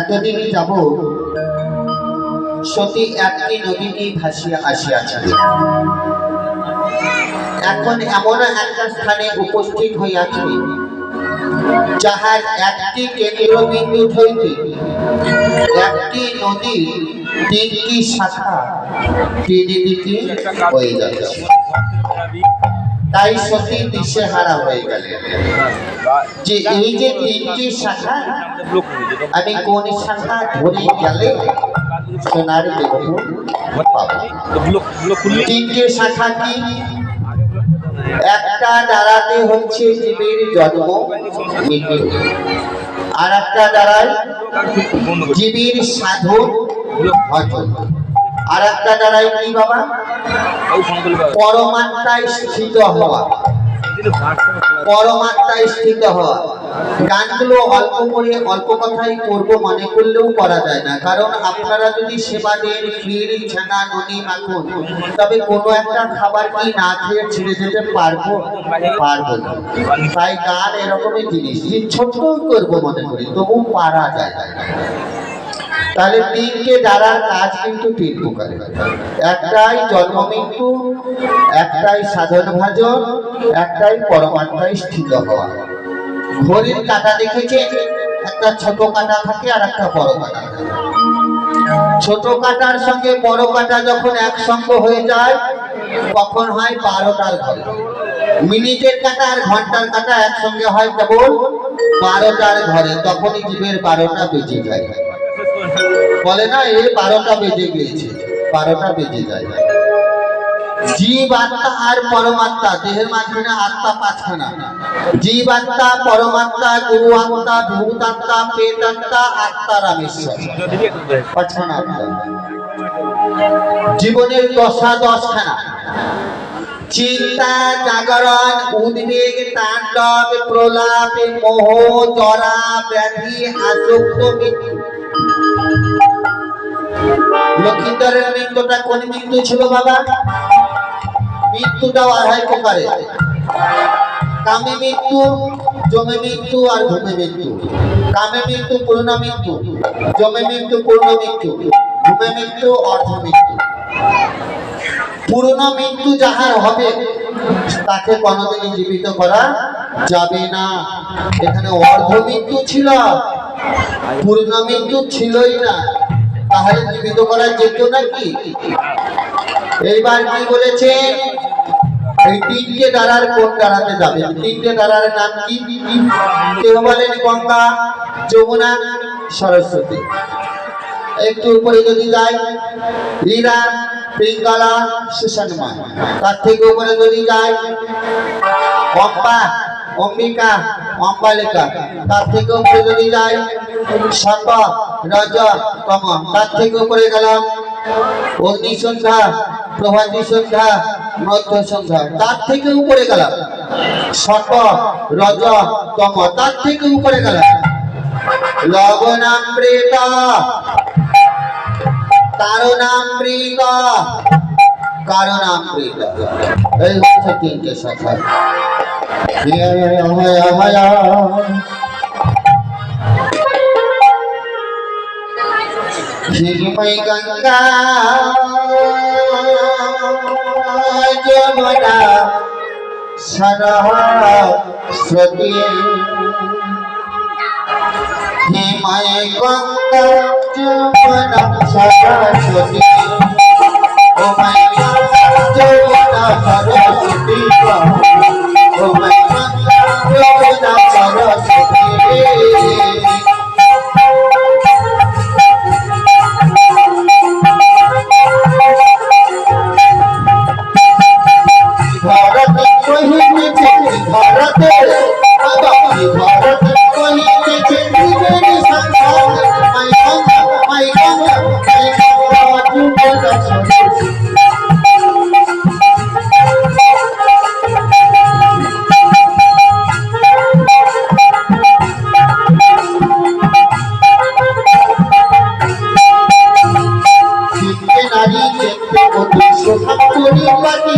এতদিনই যাব সতী একটি নদীতেই ভাসিয়া আসিয়াছে। এখন এমন একটা স্থানে উপস্থিত হইয়াছে, যাহার একটি কেন্দ্রবিন্দু হইতে একটি নদী তিনটি শাখা তিন দিকে হয়ে যাচ্ছে। তাই সতী দিশে হারা হয়ে গেলেন যে এই যে তিনটি শাখা, আমি কোন শাখা ধরে গেলে সোনার তিনটে শাখা কি? একটা দাঁড়াতে হচ্ছে জীবের জন্ম আর একটা দাঁড়ায় জীবের সাধন ভজন। আর একটা দ্বারাই কি বাবা? পরমাত্মায় স্থিত হওয়া। পরমাত্মায় স্থিত হওয়া। গানগুলো অল্প করে অল্প কথাই করব মনে করলেও করা যায় না। কারণ আপনারা যদি সেবা দেন ক্ষীর ছানা ননি মাখন তবে কোনো একটা খাবার কি না খেয়ে ছেড়ে যেতে পারব? পারব না। তাই গান এরকমই জিনিস। যে ছোট্ট করব মনে করি তবু পারা যায় না। তাহলে তিনটে দ্বারার কাজ কিন্তু তিন প্রকারের একটাই জন্ম মৃত্যু একটাই সাধন ভাজন, একটাই পরমাত্মায় স্থিত হওয়া। ঘড়ির কাটা দেখেছে, একটা ছোট কাটা থাকে আর একটা বড় কাটা ছোট কাটার সঙ্গে বড় কাটা যখন একসঙ্গে হয়ে যায়, তখন হয় বারোটার ঘরে মিনিটের কাটা আর ঘণ্টার কাটা একসঙ্গে হয় কেবল বারোটার ঘরে, তখনই জীবের বারোটা বেজে যায়। বলে, না এ বারোটা বেজে গিয়েছে। বারোটা বেজে যায়। জীব আত্মা আর পরমাত্মা, দেহের মাঝখানে আত্মা পাঁচখানা। জীব আত্মা পরমাত্মা, গুরু আত্মা, ভূত আত্মা, প্রেত আত্মা আত্মা রামেশ্বর। পাঁচখানা জীবনের দশা দশখানা। চিন্তা, জাগরণ, উদ্বেগ, তাণ্ডব, প্রলাপ, মোহ, জরা, ব্যাধি আসক্ত মৃত্যু। লক্ষিন্দরের মৃত্যুটা কোন মৃত্যু ছিল বাবা? মৃত্যুটাও আড়াই প্রকারে কামে মৃত্যু, জমে মৃত্যু আর ঘুমে মৃত্যু। কামে মৃত্যু, পূর্ণ মৃত্যু। জমে মৃত্যু, পূর্ণ মৃত্যু। ঘুমে মৃত্যু, অর্ধ মৃত্যু। পূর্ণ মৃত্যু যাহার হবে, তাকে কোনোদিনই জীবিত করা যাবে না। এখানে অর্ধ মৃত্যু ছিল। পূর্ণ মৃত্যু ছিলই না তাহলে জীবিত করা যেত নাকি? এইবার কি বলেছে? এই তিনটে কোন যাবে? তিনটে নাম কি? বলেন গঙ্গা যমুনা, সরস্বতী। একটু উপরে যদি যাই, লীলা পিঙ্গলা সুষমা তার থেকে উপরে যদি যাই অম্বা অম্বিকা, অম্বালিকা, তার থেকে উপরে যদি যাই শত, রজ, তম, তার থেকে উপরে গেলাম। অগ্নি সন্ধ্যা, প্রভাতী সন্ধ্যা, মধ্য সন্ধ্যা, তার থেকে উপরে গেলাম। শত, রজ, তম, তার থেকে উপরে গেলাম। লবণামৃত, তারণামৃত, কারণামৃত। এই হচ্ছে তিনটে শাখা হিময় গঙ্গা সরস্বতী সরস্বতী মাই দেখতে নারী দেখতে অতি শোভা পরিপাটি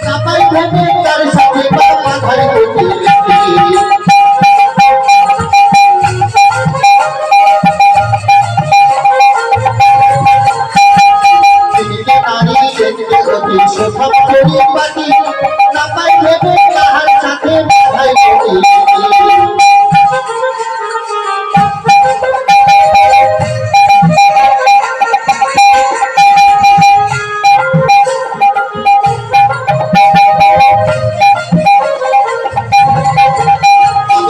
সবাই ভেবে তার সাথে বাবা পরিপাটি সবাই ভেবে তাহার সাথে বাধাই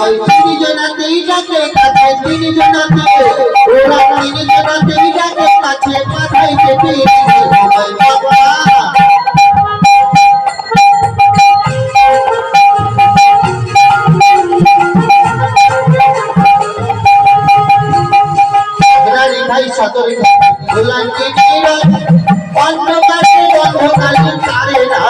ওই তিনি জনাতেই ডাকে কাছে তিনি জনাতে ওরা তিনি জনাতেই ডাকে কাছে মাথায় কেটে ওই বাবা ভাই সতর্ক গোলাঙ্কি নিরয় অন্ধকারে অন্ধকারে তারে না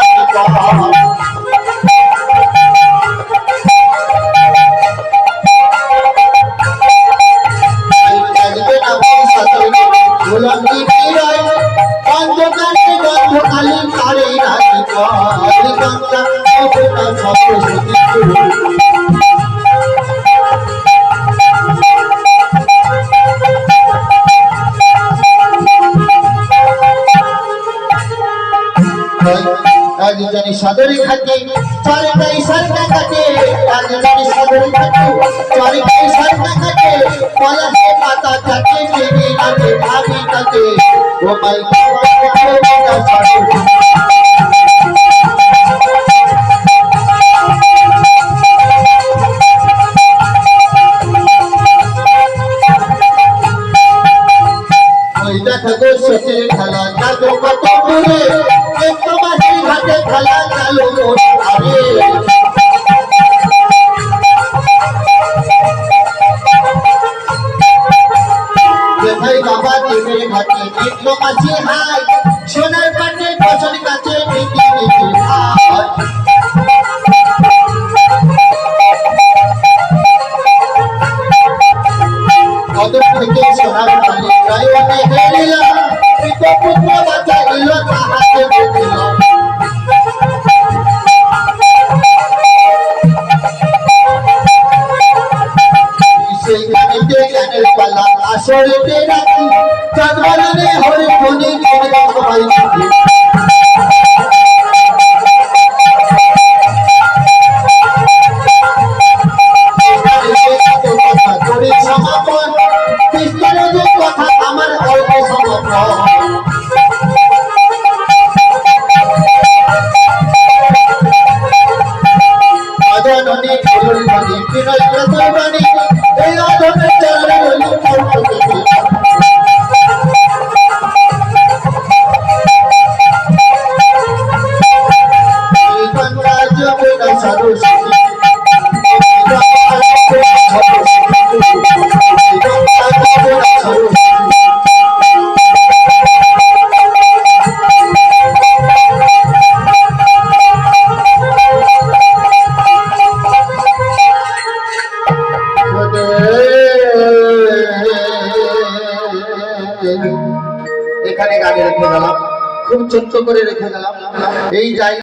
সদরে থাকে চলে তাই সরকা কাটে আজ জানি থাকে চলে তাই সরকা কাটে পলাশে পাতা থাকে বেবি নাচে ভাবি থাকে মাই দেখো খেলা কত দূরে মাঝে ঘাটে খেলা ভাই বাবা দেবের ঘাটে একটু মাঝে হাই সোনার পাটে ফসল কাছে মিটি মিটি কদম থেকে সোনার পানি গায়নে হেরিলা পিত পুত্র ছোট্ট করে রেখে গেলাম। এই জায়গা